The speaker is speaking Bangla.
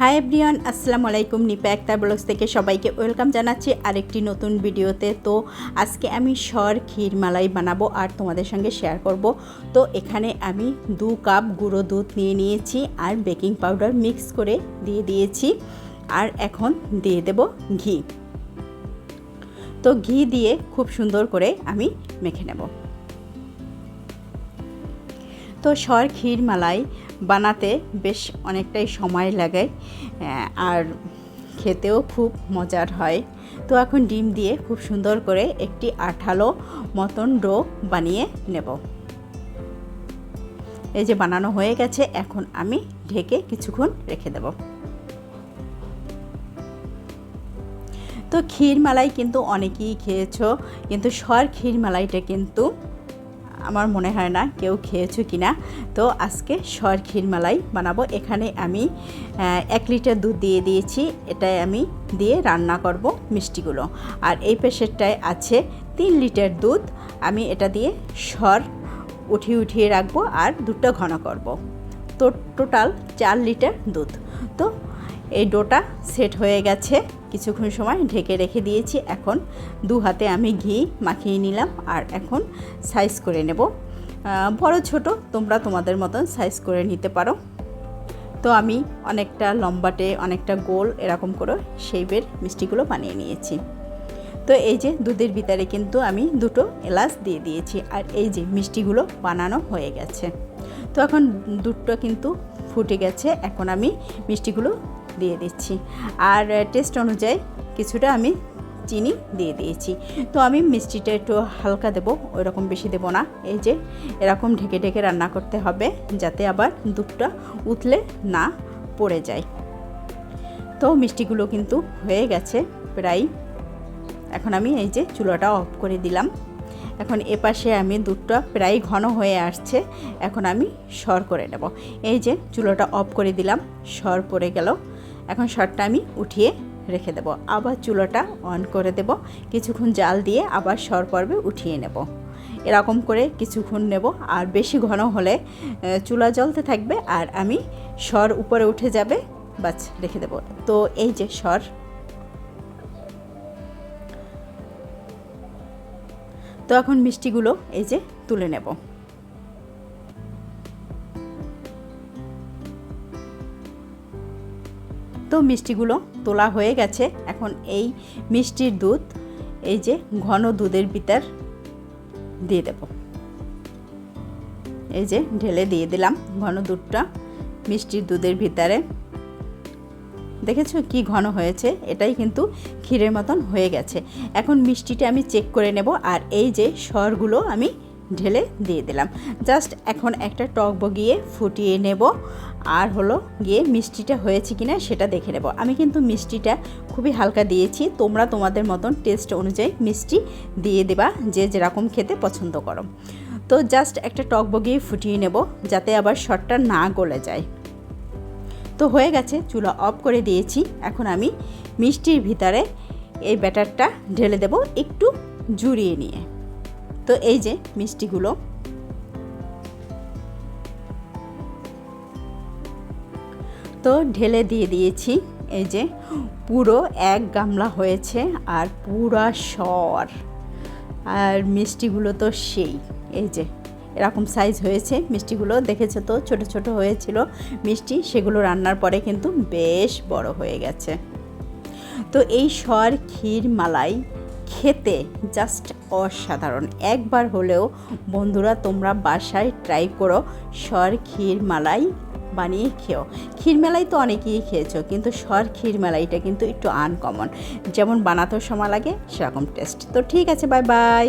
হাই এভরিওয়ান আসসালামু আলাইকুম। নিপা একটা ব্লগস থেকে সবাইকে ওয়েলকাম জানাচ্ছি আরেকটি নতুন ভিডিওতে। তো আজকে আমি সর ক্ষীর মালাই বানাবো আর তোমাদের সঙ্গে শেয়ার করব। তো এখানে আমি দু কাপ গুঁড়ো দুধ নিয়ে নিয়েছি আর বেকিং পাউডার মিক্স করে দিয়ে দিয়েছি। আর এখন দিয়ে দেব ঘি। তো ঘি দিয়ে খুব সুন্দর করে আমি মেখে নেব। সর ক্ষীর মালাই বানাতে বেশ অনেকটাই সময় লাগে আর খেতেও খুব মজার হয়। তো এখন ডিম দিয়ে খুব সুন্দর করে একটি আঠালো মতন ডো বানিয়ে নেব। এই যে বানানো হয়ে গেছে, এখন আমি ঢেকে কিছুক্ষণ রেখে দেব। তো ক্ষীর মালাই কিন্তু অনেকেই খেয়েছো, কিন্তু সর ক্ষীর মালাইটা কিন্তু আমার মনে হয় না কেউ খেয়েছো কি না তো আজকে সর ক্ষীরমালাই বানাবো। এখানে আমি এক লিটার দুধ দিয়ে দিয়েছি। এটাই আমি দিয়ে রান্না করব মিষ্টিগুলো। আর এই প্রেশারটায় আছে তিন লিটার দুধ। আমি এটা দিয়ে সর উঠিয়ে উঠিয়ে রাখব আর দুধটা ঘন করব। তো টোটাল চার লিটার দুধ। তো এই ডোটা সেট হয়ে গেছে। কিছুক্ষণ সময় ঢেকে রেখে দিয়েছি। এখন দু হাতে আমি ঘি মাখিয়ে নিলাম আর এখন সাইজ করে নেব। বড় ছোট, তোমরা তোমাদের মতন সাইজ করে নিতে পারো। তো আমি অনেকটা লম্বাটে, অনেকটা গোল এরকম করে শেপের মিষ্টিগুলো বানিয়ে নিয়েছি। তো এই যে দুধের ভিতরে কিন্তু আমি দুটো এলাচ দিয়ে দিয়েছি আর এই যে মিষ্টিগুলো বানানো হয়ে গেছে। তো এখন দুধটা কিন্তু ফুটে গেছে। এখন আমি মিষ্টিগুলো দিয়ে দিচ্ছি। আর টেস্ট অনুযায়ী কিছুটা আমি চিনি দিয়ে দিয়েছি। তো আমি মিষ্টিটা একটু হালকা দেবো ওই রকম বেশি দেবো না। এই যে, এরকম ঢেকে ঢেকে রান্না করতে হবে যাতে আবার দুধটা উতলে না পড়ে যায়। তো মিষ্টিগুলো কিন্তু হয়ে গেছে প্রায়। এখন আমি এই যে চুলাটা অফ করে দিলাম। এখন এপাশে আমি দুধটা প্রায় ঘন হয়ে আসছে, এখন আমি সর করে নেব। এই যে চুলোটা অফ করে দিলাম, সর পড়ে গেল। এখন সরটা আমি উঠিয়ে রেখে দেব। আবার চুলোটা অন করে দেব। কিছুক্ষণ জাল দিয়ে আবার সর পর্বে উঠিয়ে নেব। এরকম করে কিছুক্ষণ নেব। আর বেশি ঘন হলে চুলা জ্বলতে থাকবে আর আমি সর উপরে উঠে যাবে। বাস, রেখে দেব। তো এই যে সর। তো এখন মিষ্টিগুলো এই যে তুলে নেব। তো মিষ্টিগুলো তোলা হয়ে গেছে। এখন এই মিষ্টির দুধ, এই যে ঘন দুধের ভিতর দিয়ে দেব। এই যে ঢেলে দিয়ে দিলাম ঘন দুধটা মিষ্টির দুধের ভিতরে। দেখেছ কি ঘন হয়েছে? এটাই কিন্তু ক্ষীরের মতন হয়ে গেছে। এখন মিষ্টিটা আমি চেক করে নেব আর এই যে স্বরগুলো আমি ঢেলে দিয়ে দিলাম। জাস্ট এখন একটা টক বগিয়ে ফুটিয়ে নেব। আর হলো গিয়ে মিষ্টিটা হয়েছে কি না সেটা দেখে নেব। আমি কিন্তু মিষ্টিটা খুবই হালকা দিয়েছি। তোমরা তোমাদের মতন টেস্ট অনুযায়ী মিষ্টি দিয়ে দেবা, যে যেরকম খেতে পছন্দ করো। তো জাস্ট একটা টক বগিয়ে ফুটিয়ে নেব, যাতে আবার শটটা না গলে যায়। তো হয়ে গেছে, চুলা অফ করে দিয়েছি। এখন আমি মিষ্টির ভিতরে এই ব্যাটারটা ঢেলে দেব, একটু জুড়িয়ে নিয়ে। তো এই যে মিষ্টিগুলো। তো ঢেলে দিয়ে দিয়েছি, এই যে পুরো এক গামলা হয়েছে আর পুরা সর। আর মিষ্টিগুলো তো সেই, এই যে এরকম সাইজ হয়েছে মিষ্টিগুলো। দেখেছ তো, ছোট ছোট হয়েছিল মিষ্টি, সেগুলো রান্নার পরে কিন্তু বেশ বড় হয়ে গেছে। তো এই সর ক্ষীর মালাই খেতে জাস্ট অসাধারণ। একবার হলেও বন্ধুরা, তোমরা বাসায় ট্রাই করো সর ক্ষীর মালাই বানিয়ে খেও। ক্ষীরমেলাই তো অনেকেই খেয়েছো, কিন্তু সর ক্ষীরমেলাইটা কিন্তু একটু আনকমন যেমন বানাতেও সময় লাগে, সেরকম টেস্ট তো ঠিক আছে বাই বাই